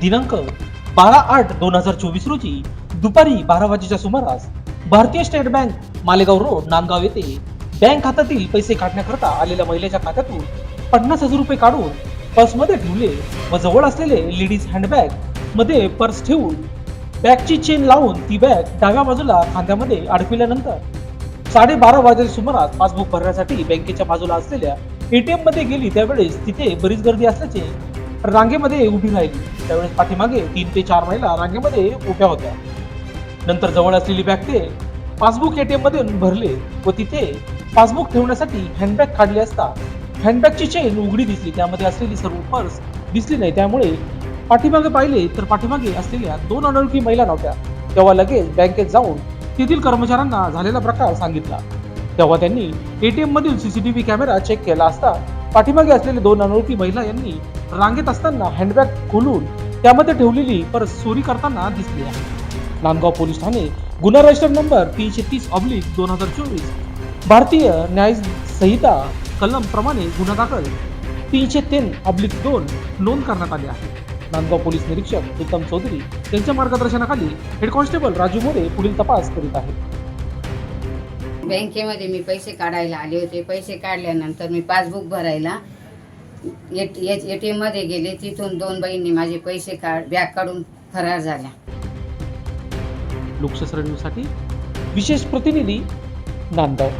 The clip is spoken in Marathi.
दिनांक बारा आठ दोन हजार चोवीस रोजी दुपारी बारा वाजेच्या सुमारास Bharatiya State Bank Malegaon road Nandgaon येथे बँक खात्यातील पैसे काढण्याकरता आलेल्या महिलेच्या खात्यातून पन्नास हजार रुपये काढून पर्समध्ये ठेवले व जवळ असलेले लेडीज हँडबॅगमध्ये पर्स ठेवून बॅगची चेन लावून ती बॅग डाव्या बाजूला खांद्यामध्ये अडकविल्यानंतर साडेबारा वाजेच्या सुमारास पासबुक भरण्यासाठी बँकेच्या बाजूला असलेल्या एटीएममध्ये गेली त्यावेळेस तिथे बरीच गर्दी असल्याचे रांगेमध्ये उभी राहिली. त्यावेळेस पाठीमागे तीन ते चार महिला रांगेमध्ये उभ्या होत्या. नंतर जवळ असलेली बॅग ते पासबुक एटीएममध्ये भरले व तिथे पासबुक ठेवण्यासाठी हँडबॅग काढली असता हँडबॅगची चेन उघडी दिसली. त्यामध्ये असलेली सर्व पर्स दिसली नाही. त्यामुळे पाठीमागे पाहिले तर पाठीमागे असलेल्या दोन अनोळखी महिला नव्हत्या. तेव्हा लगेच बँकेत जाऊन तेथील कर्मचाऱ्यांना झालेला प्रकार सांगितला. तेव्हा त्यांनी एटीएम मधील सीसीटीव्ही कॅमेरा चेक केला असता पाठीमागे असलेले दोन अनोळखी महिला यांनी रांगेत असताना हँडबॅग खोलून त्यामध्ये ठेवलेली परत चोरी करताना दिसली आहे. नांदगाव पोलीस ठाणे गुन्हा रजिस्टर नंबर तीनशे तीस ऑब्लिक दोन हजार चोवीस भारतीय न्याय संहिता कलम प्रमाणे गुन्हा दाखल तीनशे तीन ऑब्लिक दोन नोंद करण्यात आली आहे. नांदगाव पोलीस निरीक्षक उत्तम चौधरी यांच्या मार्गदर्शनाखाली हेड कॉन्स्टेबल राजू मोरे पुढील तपास करीत आहेत. बँकेमध्ये मी पैसे काढायला आले होते. पैसे काढल्यानंतर मी पासबुक भरायला ए टी एममध्ये गेले तिथून दोन बहिणी माझे पैसे काढ बॅग काढून फरार झाल्या. लोकशास्त्र न्यूजसाठी विशेष प्रतिनिधी नांदगाव.